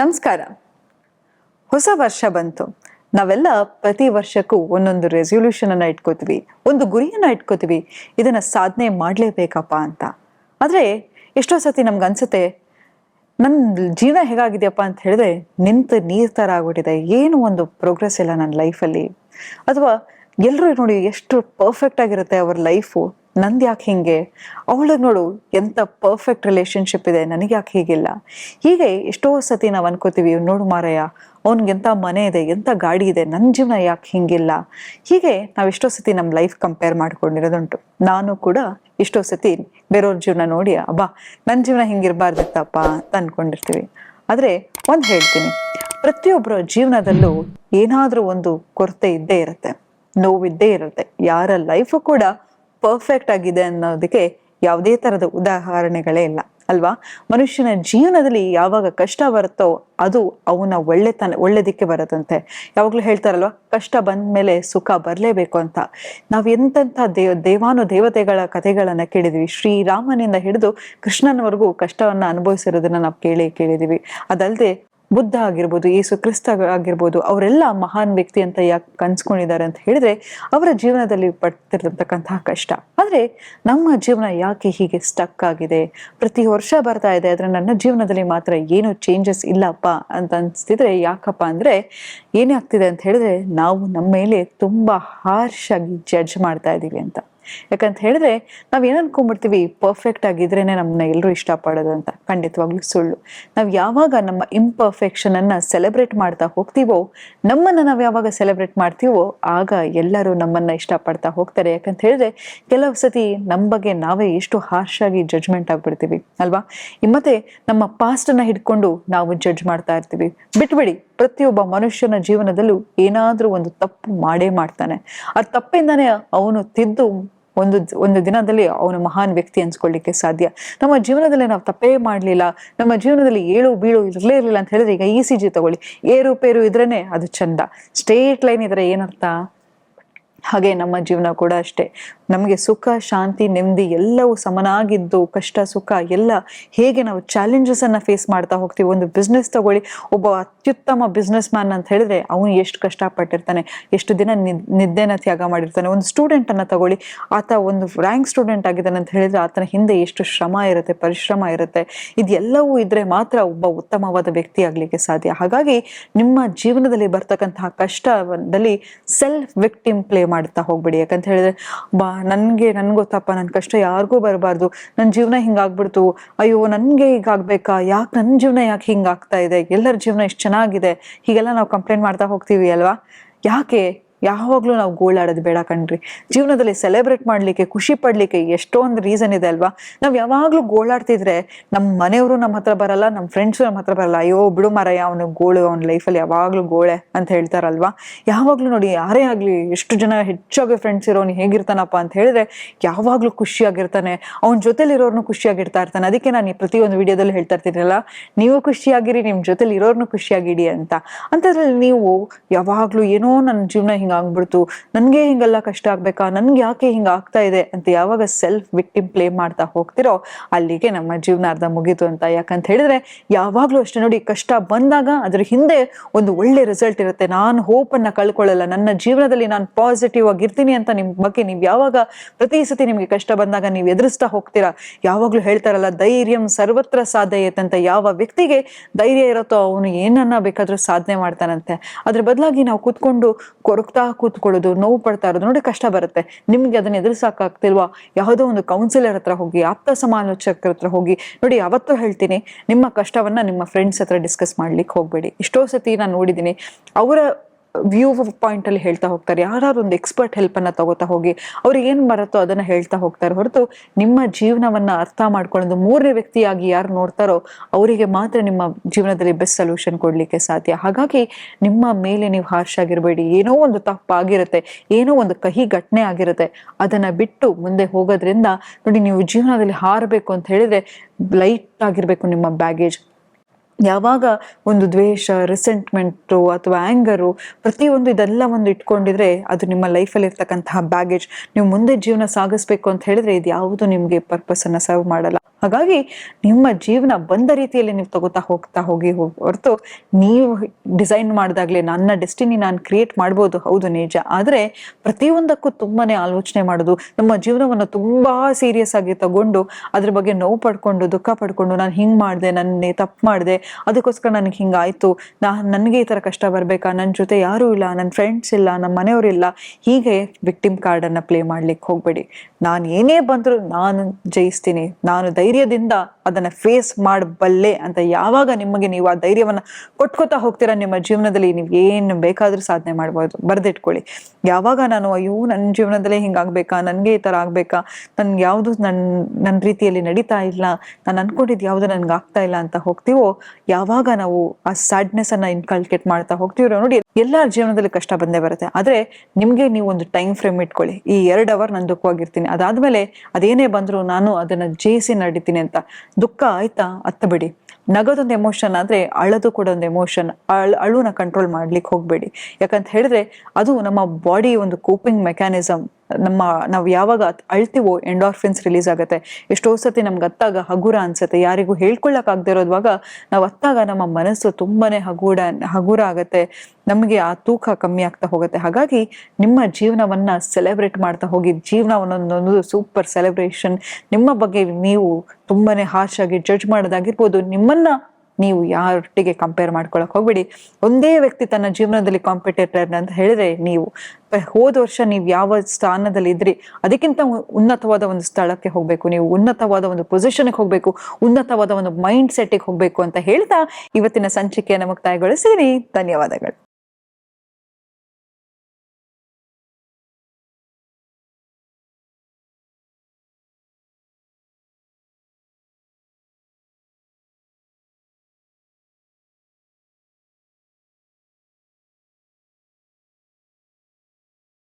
ನಮಸ್ಕಾರ. ಹೊಸ ವರ್ಷ ಬಂತು. ನಾವೆಲ್ಲ ಪ್ರತಿ ವರ್ಷಕ್ಕೂ ಒಂದೊಂದು ರೆಸೊಲ್ಯೂಷನ್ ಅನ್ನ ಇಟ್ಕೋತೀವಿ. ಒಂದು ಗುರಿಯನ್ನ ಇಟ್ಕೋತೀವಿ. ಇದನ್ನ ಸಾಧನೆ ಮಾಡಲೇಬೇಕಪ್ಪ ಅಂತ. ಆದ್ರೆ ಎಷ್ಟೋ ಸತಿ ನಮ್ಗೆ ಅನ್ಸುತ್ತೆ ನನ್ನ ಜೀವನ ಹೇಗಾಗಿದೆಯಪ್ಪ ಅಂತ ಹೇಳಿದ್ರೆ ನಿಂತು ನೀರ್ ಥರ ಆಗ್ಬಿಟ್ಟಿದೆ. ಏನು ಒಂದು ಪ್ರೋಗ್ರೆಸ್ ಇಲ್ಲ ನನ್ನ ಲೈಫಲ್ಲಿ ಅಥವಾ ಎಲ್ಲರೂ ನೋಡಿ ಎಷ್ಟು ಪರ್ಫೆಕ್ಟ್ ಆಗಿರುತ್ತೆ ಅವ್ರ ಲೈಫು ನಂದು ಯಾಕೆ ಹಿಂಗೆ? ಅವಳಿಗೆ ನೋಡು ಎಂಥ ಪರ್ಫೆಕ್ಟ್ ರಿಲೇಶನ್ಶಿಪ್ ಇದೆ ನನಗೆ ಯಾಕೆ ಹೀಗಿಲ್ಲ. ಹೀಗೆ ಎಷ್ಟೋ ಸತಿ ನಾವು ಅನ್ಕೋತೀವಿ, ನೋಡು ಮಾರಯ್ಯ, ಅವ್ನಿಗೆ ಎಂಥ ಮನೆ ಇದೆ ಎಂಥ ಗಾಡಿ ಇದೆ ನನ್ನ ಜೀವನ ಯಾಕೆ ಹಿಂಗಿಲ್ಲ? ಹೀಗೆ ನಾವು ಎಷ್ಟೋ ಸತಿ ನಮ್ಮ ಲೈಫ್ ಕಂಪೇರ್ ಮಾಡ್ಕೊಂಡಿರೋದುಂಟು. ನಾನು ಕೂಡ ಎಷ್ಟೋ ಸತಿ ಬೇರೆಯವ್ರ ಜೀವನ ನೋಡಿ, ಅಬ್ಬಾ ನನ್ನ ಜೀವನ ಹಿಂಗಿರಬಾರ್ದಿತ್ತಪ್ಪ ಅಂತ ಅನ್ಕೊಂಡಿರ್ತೀವಿ. ಆದರೆ ಒಂದು ಹೇಳ್ತೀನಿ ಪ್ರತಿಯೊಬ್ಬರ ಜೀವನದಲ್ಲೂ ಏನಾದರೂ ಒಂದು ಕೊರತೆ ಇದ್ದೇ ಇರುತ್ತೆ, ನೋವಿದ್ದೇ ಇರುತ್ತೆ. ಯಾರ ಲೈಫು ಕೂಡ ಪರ್ಫೆಕ್ಟ್ ಆಗಿದೆ ಅನ್ನೋದಕ್ಕೆ ಯಾವುದೇ ತರದ ಉದಾಹರಣೆಗಳೇ ಇಲ್ಲ, ಅಲ್ವಾ? ಮನುಷ್ಯನ ಜೀವನದಲ್ಲಿ ಯಾವಾಗ ಕಷ್ಟ ಬರುತ್ತೋ ಅದು ಅವನ ಒಳ್ಳೆತನ, ಒಳ್ಳೆದಕ್ಕೆ ಬರುತ್ತಂತೆ. ಯಾವಾಗಲೂ ಹೇಳ್ತಾರಲ್ವ, ಕಷ್ಟ ಬಂದ ಮೇಲೆ ಸುಖ ಬರಲೇಬೇಕು ಅಂತ. ನಾವು ಎಂತೆಂಥ ದೇವ ದೇವಾನು ದೇವತೆಗಳ ಕಥೆಗಳನ್ನು ಕೇಳಿದ್ವಿ. ಶ್ರೀರಾಮನಿಂದ ಹಿಡಿದು ಕೃಷ್ಣನವರೆಗೂ ಕಷ್ಟವನ್ನು ಅನುಭವಿಸಿರೋದನ್ನ ನಾವು ಕೇಳಿ ಕೇಳಿದೀವಿ. ಅದಲ್ಲದೆ ಬುದ್ಧ ಆಗಿರ್ಬೋದು, ಯೇಸು ಕ್ರಿಸ್ತ ಆಗಿರ್ಬೋದು, ಅವರೆಲ್ಲ ಮಹಾನ್ ವ್ಯಕ್ತಿ ಅಂತ ಯಾಕೆ ಕನ್ಸ್ಕೊಂಡಿದ್ದಾರೆ ಅಂತ ಹೇಳಿದ್ರೆ ಅವರ ಜೀವನದಲ್ಲಿ ಪಡ್ತಿರ್ತಕ್ಕಂತಹ ಕಷ್ಟ. ಆದ್ರೆ ನಮ್ಮ ಜೀವನ ಯಾಕೆ ಹೀಗೆ ಸ್ಟಕ್ ಆಗಿದೆ? ಪ್ರತಿ ವರ್ಷ ಬರ್ತಾ ಇದೆ, ಆದ್ರೆ ನನ್ನ ಜೀವನದಲ್ಲಿ ಮಾತ್ರ ಏನು ಚೇಂಜಸ್ ಇಲ್ಲಪ್ಪ ಅಂತ ಅನ್ಸ್ತಿದ್ರೆ ಯಾಕಪ್ಪ ಅಂದ್ರೆ ಏನೇ ಆಗ್ತಿದೆ ಅಂತ ಹೇಳಿದ್ರೆ ನಾವು ನಮ್ಮ ಮೇಲೆ ತುಂಬಾ ಹಾರ್ಶ್ ಆಗಿ ಜಡ್ಜ್ ಮಾಡ್ತಾ ಇದೀವಿ ಅಂತ. ಯಾಕಂತ ಹೇಳಿದ್ರೆ ನಾವ್ ಏನ್ ಅನ್ಕೊಂಡ್ಬಿಡ್ತೀವಿ? ಪರ್ಫೆಕ್ಟ್ ಆಗಿದ್ರೇನೆ ನಮ್ಮನ್ನ ಎಲ್ಲರೂ ಇಷ್ಟಪಡೋದು ಅಂತ. ಖಂಡಿತವಾಗ್ಲೂ ಸುಳ್ಳು. ನಾವ್ ಯಾವಾಗ ನಮ್ಮ ಇಂಪರ್ಫೆಕ್ಷನ್ ಅನ್ನ ಸೆಲೆಬ್ರೇಟ್ ಮಾಡ್ತಾ ಹೋಗ್ತೀವೋ, ನಮ್ಮನ್ನ ನಾವ್ ಯಾವಾಗ ಸೆಲೆಬ್ರೇಟ್ ಮಾಡ್ತೀವೋ, ಆಗ ಎಲ್ಲರೂ ನಮ್ಮನ್ನ ಇಷ್ಟಪಡ್ತಾ ಹೋಗ್ತಾರೆ. ಯಾಕಂತ ಹೇಳಿದ್ರೆ ಕೆಲವು ಸತಿ ನಮ್ಮ ಬಗ್ಗೆ ನಾವೇ ಎಷ್ಟು ಹಾರ್ಶ್ ಆಗಿ ಜಡ್ಜ್ಮೆಂಟ್ ಆಗ್ಬಿಡ್ತೀವಿ, ಅಲ್ವಾ? ಮತ್ತೆ ನಮ್ಮ ಪಾಸ್ಟ್ ಅನ್ನ ಹಿಡ್ಕೊಂಡು ನಾವು ಜಡ್ಜ್ ಮಾಡ್ತಾ ಇರ್ತೀವಿ. ಬಿಟ್ಬಿಡಿ, ಪ್ರತಿಯೊಬ್ಬ ಮನುಷ್ಯನ ಜೀವನದಲ್ಲೂ ಏನಾದ್ರೂ ಒಂದು ತಪ್ಪು ಮಾಡೇ ಮಾಡ್ತಾನೆ. ಆ ತಪ್ಪಿಂದಾನೇ ಅವನು ತಿದ್ದು ಒಂದು ಒಂದು ದಿನದಲ್ಲಿ ಅವನು ಮಹಾನ್ ವ್ಯಕ್ತಿ ಅನ್ಸ್ಕೊಳ್ಳಿಕ್ಕೆ ಸಾಧ್ಯ. ನಮ್ಮ ಜೀವನದಲ್ಲಿ ನಾವು ತಪ್ಪೇ ಮಾಡಲಿಲ್ಲ, ನಮ್ಮ ಜೀವನದಲ್ಲಿ ಏಳು ಬೀಳು ಇರಲೇ ಇರಲಿಲ್ಲ ಅಂತ ಹೇಳಿದ್ರೆ ಈಗ ಇ ಸಿ ಜಿ ತಗೊಳ್ಳಿ. ಏರು ಪೇರು ಇದ್ರೇನೆ ಅದು ಚಂದ. ಸ್ಟ್ರೇಟ್ ಲೈನ್ ಇದ್ರೆ ಏನರ್ಥ? ಹಾಗೆ ನಮ್ಮ ಜೀವನ ಕೂಡ ಅಷ್ಟೇ. ನಮಗೆ ಸುಖ, ಶಾಂತಿ, ನೆಮ್ಮದಿ ಎಲ್ಲವೂ ಸಮನಾಗಿದ್ದು, ಕಷ್ಟ, ಸುಖ ಎಲ್ಲ ಹೇಗೆ ನಾವು ಚಾಲೆಂಜಸ್ ಅನ್ನ ಫೇಸ್ ಮಾಡ್ತಾ ಹೋಗ್ತೀವಿ. ಒಂದು ಬಿಸ್ನೆಸ್ ತಗೊಳ್ಳಿ, ಒಬ್ಬ ಅತ್ಯುತ್ತಮ ಬಿಸ್ನೆಸ್ ಮ್ಯಾನ್ ಅಂತ ಹೇಳಿದ್ರೆ ಅವನು ಎಷ್ಟು ಕಷ್ಟಪಟ್ಟಿರ್ತಾನೆ, ಎಷ್ಟು ದಿನ ನಿದ್- ನಿದ್ದೆನ ತ್ಯಾಗ ಮಾಡಿರ್ತಾನೆ. ಒಂದು ಸ್ಟೂಡೆಂಟ್ ಅನ್ನ ತಗೊಳ್ಳಿ, ಆತ ಒಂದು ರ್ಯಾಂಕ್ ಸ್ಟೂಡೆಂಟ್ ಆಗಿದ್ದಾನೆ ಅಂತ ಹೇಳಿದ್ರೆ ಆತನ ಹಿಂದೆ ಎಷ್ಟು ಶ್ರಮ ಇರುತ್ತೆ, ಪರಿಶ್ರಮ ಇರುತ್ತೆ. ಇದೆಲ್ಲವೂ ಇದ್ರೆ ಮಾತ್ರ ಒಬ್ಬ ಉತ್ತಮವಾದ ವ್ಯಕ್ತಿ ಆಗ್ಲಿಕ್ಕೆ ಸಾಧ್ಯ. ಹಾಗಾಗಿ ನಿಮ್ಮ ಜೀವನದಲ್ಲಿ ಬರ್ತಕ್ಕಂತಹ ಕಷ್ಟದಲ್ಲಿ ಸೆಲ್ಫ್ ವಿಕ್ಟಿಮ್ ಪ್ಲೇ ಮಾಡ್ತಾ ಹೋಗ್ಬಿಡಿ. ಯಾಕಂತ ಹೇಳಿದ್ರೆ, ಬಾ, ನನ್ಗೆ ನನ್ಗೆ ಗೊತ್ತಪ್ಪ ನನ್ನ ಕಷ್ಟ ಯಾರಿಗೂ ಬರಬಾರ್ದು. ನನ್ನ ಜೀವನ ಹಿಂಗಾಗ್ಬಿಡ್ತು. ಅಯ್ಯೋ, ನನ್ಗೆ ಹೀಗಾಗ್ಬೇಕಾ ಯಾಕೆ ನನ್ನ ಜೀವನ ಯಾಕೆ ಹಿಂಗಾಗ್ತಾ ಇದೆ? ಎಲ್ಲರ ಜೀವನ ಎಷ್ಟು ಚೆನ್ನಾಗಿದೆ? ಹೀಗೆಲ್ಲ ನಾವು ಕಂಪ್ಲೇಂಟ್ ಮಾಡ್ತಾ ಹೋಗ್ತೀವಿ ಅಲ್ವಾ? ಯಾಕೆ? ಯಾವಾಗ್ಲೂ ನಾವು ಗೋಳಾಡೋದು ಬೇಡ ಕಣ್ರಿ. ಜೀವನದಲ್ಲಿ ಸೆಲೆಬ್ರೇಟ್ ಮಾಡ್ಲಿಕ್ಕೆ, ಖುಷಿ ಪಡ್ಲಿಕ್ಕೆ ಎಷ್ಟೊಂದು ರೀಸನ್ ಇದೆ ಅಲ್ವಾ? ನಾವ್ ಯಾವಾಗ್ಲೂ ಗೋಳಾಡ್ತಿದ್ರೆ ನಮ್ಮ ಮನೆಯವರು ನಮ್ಮ ಹತ್ರ ಬರಲ್ಲ ನಮ್ಮ ಫ್ರೆಂಡ್ಸು ನಮ್ಮ ಹತ್ರ ಬರಲ್ಲ. ಅಯ್ಯೋ, ಬಿಡು ಮರ ಅವನು ಗೋಳು, ಅವನ ಲೈಫಲ್ಲಿ ಯಾವಾಗ್ಲೂ ಗೋಳೆ ಅಂತ ಹೇಳ್ತಾರಲ್ವಾ? ಯಾವಾಗ್ಲೂ ನೋಡಿ, ಯಾರೇ ಆಗ್ಲಿ, ಎಷ್ಟು ಜನ ಹೆಚ್ಚಾಗಿ ಫ್ರೆಂಡ್ಸ್ ಇರೋನು ಹೇಗಿರ್ತಾನಪ್ಪ ಅಂತ ಹೇಳಿದ್ರೆ ಯಾವಾಗ್ಲೂ ಖುಷಿಯಾಗಿರ್ತಾನೆ. ಅವನ ಜೊತೆಲಿರೋರ್ನು ಖುಷಿಯಾಗಿರ್ತಾ ಇರ್ತಾನೆ. ಅದಕ್ಕೆ ನಾನು ಈ ಪ್ರತಿಯೊಂದು ವಿಡಿಯೋದಲ್ಲಿ ಹೇಳ್ತಾ ಇರ್ತೀನಲ್ಲ ನೀವು ಖುಷಿಯಾಗಿರಿ, ನಿಮ್ ಜೊತೆಲಿ ಇರೋರ್ನು ಖುಷಿಯಾಗಿಡಿ ಅಂತ. ಅಂತದ್ರಲ್ಲಿ ನೀವು ಯಾವಾಗ್ಲೂ ಏನೋ ನನ್ನ ಜೀವನ ಆಗ್ಬಿಡ್ತು ನನ್ಗೆ ಹಿಂಗೆಲ್ಲ ಕಷ್ಟ ಆಗ್ಬೇಕಾ? ನನ್ಗೆ ಯಾಕೆ ಹಿಂಗ ಆಗ್ತಾ ಇದೆ ಅಂತ ಯಾವಾಗ ಸೆಲ್ಫ್ ವಿಕ್ಟಿಮ್ ಪ್ಲೇ ಮಾಡ್ತಾ ಹೋಗ್ತಿರೋ, ಅಲ್ಲಿಗೆ ನಮ್ಮ ಜೀವನ ಅರ್ಧ ಮುಗೀತು ಅಂತ. ಯಾಕಂತ ಹೇಳಿದ್ರೆ, ಯಾವಾಗ್ಲೂ ಅಷ್ಟೇ ನೋಡಿ, ಕಷ್ಟ ಬಂದಾಗ ಅದ್ರ ಹಿಂದೆ ಒಂದು ಒಳ್ಳೆ ರಿಸಲ್ಟ್ ಇರುತ್ತೆ. ನಾನು ಹೋಪ್ ಅನ್ನ ಕಳ್ಕೊಳ್ಳಲ್ಲ. ನನ್ನ ಜೀವನದಲ್ಲಿ ನಾನು ಪಾಸಿಟಿವ್ ಆಗಿರ್ತೀನಿ ಅಂತ ನಿಮ್ ಬಗ್ಗೆ ನೀವು ಯಾವಾಗ ಪ್ರತಿ ಸತಿ ನಿಮ್ಗೆ ಕಷ್ಟ ಬಂದಾಗ ನೀವು ಎದುರಿಸ್ತಾ ಹೋಗ್ತೀರಾ? ಯಾವಾಗ್ಲೂ ಹೇಳ್ತಾರಲ್ಲ, ಧೈರ್ಯಂ ಸರ್ವತ್ರ ಸಾಧ್ಯತೆ ಅಂತ ಯಾವ ವ್ಯಕ್ತಿಗೆ ಧೈರ್ಯ ಇರುತ್ತೋ ಅವನು ಏನನ್ನ ಬೇಕಾದ್ರೂ ಸಾಧನೆ ಮಾಡ್ತಾನಂತೆ. ಅದ್ರ ಬದಲಾಗಿ ನಾವು ಕೂತ್ಕೊಂಡು ಕೊರಗ್ತಾ ಕೂತ್ಕೊಳ್ಳೋದು, ನೋವು ಪಡ್ತಾ ಇರೋದು ನೋಡಿ ಕಷ್ಟ ಬರುತ್ತೆ. ನಿಮ್ಗೆ ಅದನ್ನ ಎದುರಿಸಕ್ಕಾಗ್ತಿಲ್ವಾ? ಯಾವುದೋ ಒಂದು ಕೌನ್ಸಿಲರ್ ಹತ್ರ ಹೋಗಿ, ಆಪ್ತ ಸಮಾಲೋಚಕರ ಹತ್ರ ಹೋಗಿ, ನೋಡಿ ಯಾವತ್ತೂ ಹೇಳ್ತೀನಿ, ನಿಮ್ಮ ಕಷ್ಟವನ್ನ ನಿಮ್ಮ ಫ್ರೆಂಡ್ಸ್ ಹತ್ರ ಡಿಸ್ಕಸ್ ಮಾಡ್ಲಿಕ್ಕೆ ಹೋಗ್ಬೇಡಿ. ಎಷ್ಟೋ ಸತಿ ನಾನು ನೋಡಿದ್ದೀನಿ, ಅವರ ವ್ಯೂ ಪಾಯಿಂಟ್ ಅಲ್ಲಿ ಹೇಳ್ತಾ ಹೋಗ್ತಾರೆ. ಯಾರು ಒಂದು ಎಕ್ಸ್ಪರ್ಟ್ ಹೆಲ್ಪ್ ಅನ್ನ ತಗೋತಾ ಹೋಗಿ ಅವ್ರಿಗೆ ಏನ್ ಬರುತ್ತೋ ಅದನ್ನ ಹೇಳ್ತಾ ಹೋಗ್ತಾರೆ. ಹೊರತು ನಿಮ್ಮ ಜೀವನವನ್ನ ಅರ್ಥ ಮಾಡ್ಕೊಳ್ಳೋದು ಮೂರನೇ ವ್ಯಕ್ತಿಯಾಗಿ ಯಾರು ನೋಡ್ತಾರೋ ಅವರಿಗೆ ಮಾತ್ರ ನಿಮ್ಮ ಜೀವನದಲ್ಲಿ ಬೆಸ್ಟ್ ಸೊಲ್ಯೂಷನ್ ಕೊಡ್ಲಿಕ್ಕೆ ಸಾಧ್ಯ. ಹಾಗಾಗಿ ನಿಮ್ಮ ಮೇಲೆ ನೀವು ಹಾರ್ಶ್ ಆಗಿರಬೇಡಿ. ಏನೋ ಒಂದು ತಪ್ಪಾಗಿರುತ್ತೆ. ಏನೋ ಒಂದು ಕಹಿ ಘಟನೆ ಆಗಿರುತ್ತೆ. ಅದನ್ನ ಬಿಟ್ಟು ಮುಂದೆ ಹೋಗೋದ್ರಿಂದ ನೋಡಿ ನೀವು ಜೀವನದಲ್ಲಿ ಹಾರಬೇಕು ಅಂತ ಹೇಳಿದ್ರೆ ಲೈಟ್ ಆಗಿರ್ಬೇಕು ನಿಮ್ಮ ಬ್ಯಾಗೇಜ್ ಯಾವಾಗ ಒಂದು ದ್ವೇಷ ರಿಸೆಂಟ್ಮೆಂಟು ಅಥವಾ ಆ್ಯಂಗರು ಪ್ರತಿಯೊಂದು ಇದೆಲ್ಲ ಒಂದು ಇಟ್ಕೊಂಡಿದ್ರೆ ಅದು ನಿಮ್ಮ ಲೈಫಲ್ಲಿ ಇರ್ತಕ್ಕಂತಹ ಬ್ಯಾಗೇಜ್ ನೀವು ಮುಂದೆ ಜೀವನ ಸಾಗಿಸ್ಬೇಕು ಅಂತ ಹೇಳಿದ್ರೆ ಇದು ಯಾವುದು ನಿಮಗೆ ಪರ್ಪಸನ್ನು ಸರ್ವ್ ಮಾಡಲ್ಲ. ಹಾಗಾಗಿ ನಿಮ್ಮ ಜೀವನ ಬಂದ ರೀತಿಯಲ್ಲಿ ನೀವು ತಗೋತಾ ಹೋಗ್ತಾ ಹೋಗಿ ಹೊರತು ನೀವು ಡಿಸೈನ್ ಮಾಡಿದಾಗಲೇ ನನ್ನ ಡೆಸ್ಟಿನಿ ನಾನು ಕ್ರಿಯೇಟ್ ಮಾಡ್ಬೋದು ಹೌದು ನಿಜ. ಆದರೆ ಪ್ರತಿಯೊಂದಕ್ಕೂ ತುಂಬಾನೇ ಆಲೋಚನೆ ಮಾಡೋದು, ನಮ್ಮ ಜೀವನವನ್ನು ತುಂಬಾ ಸೀರಿಯಸ್ ಆಗಿ ತಗೊಂಡು, ಅದ್ರ ಬಗ್ಗೆ ನೋವು ಪಡ್ಕೊಂಡು, ದುಃಖ ಪಡ್ಕೊಂಡು ನಾನು ಹಿಂಗೆ ಮಾಡಿದೆ, ನನ್ನ ತಪ್ಪು ಮಾಡಿದೆ, ಅದಕ್ಕೋಸ್ಕರ ನನಗೆ ಹಿಂಗಾಯ್ತು ನಾ ನನಗೆ ಈ ಥರ ಕಷ್ಟ ಬರಬೇಕಾ ನನ್ನ ಜೊತೆ ಯಾರೂ ಇಲ್ಲ ನನ್ನ ಫ್ರೆಂಡ್ಸ್ ಇಲ್ಲ ನಮ್ಮ ಮನೆಯವರಿಲ್ಲ ಹೀಗೆ ವಿಕ್ಟಿಮ್ ಕಾರ್ಡನ್ನು ಪ್ಲೇ ಮಾಡ್ಲಿಕ್ಕೆ ಹೋಗಬೇಡಿ. ನಾನು ಏನೇ ಬಂದರೂ ನಾನು ಜಯಿಸ್ತೀನಿ. ನಾನು ಧೈರ್ಯದಿಂದ ಅದನ್ನು ಫೇಸ್ ಮಾಡಬಲ್ಲೆ ಅಂತ ಯಾವಾಗ ನಿಮಗೆ ನೀವು ಆ ಧೈರ್ಯವನ್ನ ಕೊಟ್ಕೋತಾ ಹೋಗ್ತೀರಾ ನಿಮ್ಮ ಜೀವನದಲ್ಲಿ, ನೀವು ಏನು ಬೇಕಾದರೂ ಸಾಧನೆ ಮಾಡ್ಬೋದು. ಬರೆದಿಟ್ಕೊಳ್ಳಿ. ಯಾವಾಗ ನಾನು, ಅಯ್ಯೋ ನನ್ನ ಜೀವನದಲ್ಲೇ ಹಿಂಗಾಗ್ಬೇಕಾ? ನನಗೆ ಈ ಥರ ಆಗಬೇಕಾ? ನನ್ಗೆ ಯಾವುದು ನನ್ನ ನನ್ನ ರೀತಿಯಲ್ಲಿ ನಡೀತಾ ಇಲ್ಲ. ನಾನು ಅನ್ಕೊಂಡಿದ್ದು ಯಾವುದು ನನ್ಗೆ ಆಗ್ತಾ ಇಲ್ಲ ಅಂತ ಹೋಗ್ತೀವೋ, ಯಾವಾಗ ನಾವು ಆ ಸ್ಯಾಡ್ನೆಸ್ ಅನ್ನ ಇನ್ಕಲ್ಕೇಟ್ ಮಾಡ್ತಾ ಹೋಗ್ತೀವೋ ನೋಡಿ ಎಲ್ಲರ ಜೀವನದಲ್ಲಿ ಕಷ್ಟ ಬಂದೇ ಬರುತ್ತೆ. ಆದ್ರೆ ನಿಮ್ಗೆ ನೀವು ಒಂದು ಟೈಮ್ ಫ್ರೇಮ್ ಇಟ್ಕೊಳ್ಳಿ. ಈ ಎರಡು ಅವರ್ ನಾನು ದುಃಖವಾಗಿರ್ತೀನಿ. ಅದಾದ್ಮೇಲೆ ಅದೇನೇ ಬಂದ್ರು ನಾನು ಅದನ್ನ ಜಯಿಸಿ ನಡೀತೀನಿ ಅಂತ. ದುಃಖ ಆಯ್ತಾ? ಅತ್ತ ಬಿಡಿ. ನಗೋದೊಂದು ಎಮೋಷನ್ ಆದ್ರೆ ಅಳದು ಕೂಡ ಒಂದು ಎಮೋಷನ್ ಅಳ್, ಅಳುನ ಕಂಟ್ರೋಲ್ ಮಾಡ್ಲಿಕ್ಕೆ ಹೋಗ್ಬೇಡಿ. ಯಾಕಂತ ಹೇಳಿದ್ರೆ ಅದು ನಮ್ಮ ಬಾಡಿ ಒಂದು ಕೋಪಿಂಗ್ ಮೆಕ್ಯಾನಿಸಮ್ ನಮ್ಮ, ನಾವು ಯಾವಾಗ ಅಳ್ತೀವೋ ಎಂಡಾರ್ಫಿನ್ಸ್ ರಿಲೀಸ್ ಆಗುತ್ತೆ. ಎಷ್ಟೋ ಸತಿ ನಮ್ಗೆ ಅತ್ತಾಗ ಹಗುರ ಅನ್ಸುತ್ತೆ. ಯಾರಿಗೂ ಹೇಳ್ಕೊಳ್ಳಕ್ ಆಗದೆ ಇರೋದ್ವಾಗ ನಾವು ಅತ್ತಾಗ ನಮ್ಮ ಮನಸ್ಸು ತುಂಬಾನೇ ಹಗೂಡ, ಹಗುರ ಆಗುತ್ತೆ. ನಮಗೆ ಆ ತೂಕ ಕಮ್ಮಿ ಆಗ್ತಾ ಹೋಗುತ್ತೆ. ಹಾಗಾಗಿ ನಿಮ್ಮ ಜೀವನವನ್ನ ಸೆಲೆಬ್ರೇಟ್ ಮಾಡ್ತಾ ಹೋಗಿ ಜೀವನ ಒಂದೊಂದೊಂದು ಸೂಪರ್ ಸೆಲೆಬ್ರೇಷನ್ ನಿಮ್ಮ ಬಗ್ಗೆ ನೀವು ತುಂಬಾನೇ ಹಾಶ್ ಜಡ್ಜ್ ಮಾಡೋದಾಗಿರ್ಬೋದು. ನಿಮ್ಮನ್ನ ನೀವು ಯಾರೊಟ್ಟಿಗೆ ಕಂಪೇರ್ ಮಾಡ್ಕೊಳಕ್ ಹೋಗ್ಬೇಡಿ. ಒಂದೇ ವ್ಯಕ್ತಿ ತನ್ನ ಜೀವನದಲ್ಲಿ ಕಾಂಪಿಟೇಟರ್ ಅಂತ ಹೇಳಿದ್ರೆ ನೀವು, ಹೋದ ವರ್ಷ ನೀವು ಯಾವ ಸ್ಥಾನದಲ್ಲಿ ಇದ್ರಿ, ಅದಕ್ಕಿಂತ ಉನ್ನತವಾದ ಒಂದು ಸ್ಥಳಕ್ಕೆ ಹೋಗ್ಬೇಕು. ನೀವು ಉನ್ನತವಾದ ಒಂದು ಪೊಸಿಷನ್ಗೆ ಹೋಗ್ಬೇಕು, ಉನ್ನತವಾದ ಒಂದು ಮೈಂಡ್ ಸೆಟ್ಗೆ ಹೋಗ್ಬೇಕು ಅಂತ ಹೇಳ್ತಾ ಇವತ್ತಿನ ಸಂಚಿಕೆಯನ್ನು ಮುಕ್ತಾಯಗೊಳಿಸಿದೀನಿ ಧನ್ಯವಾದಗಳು.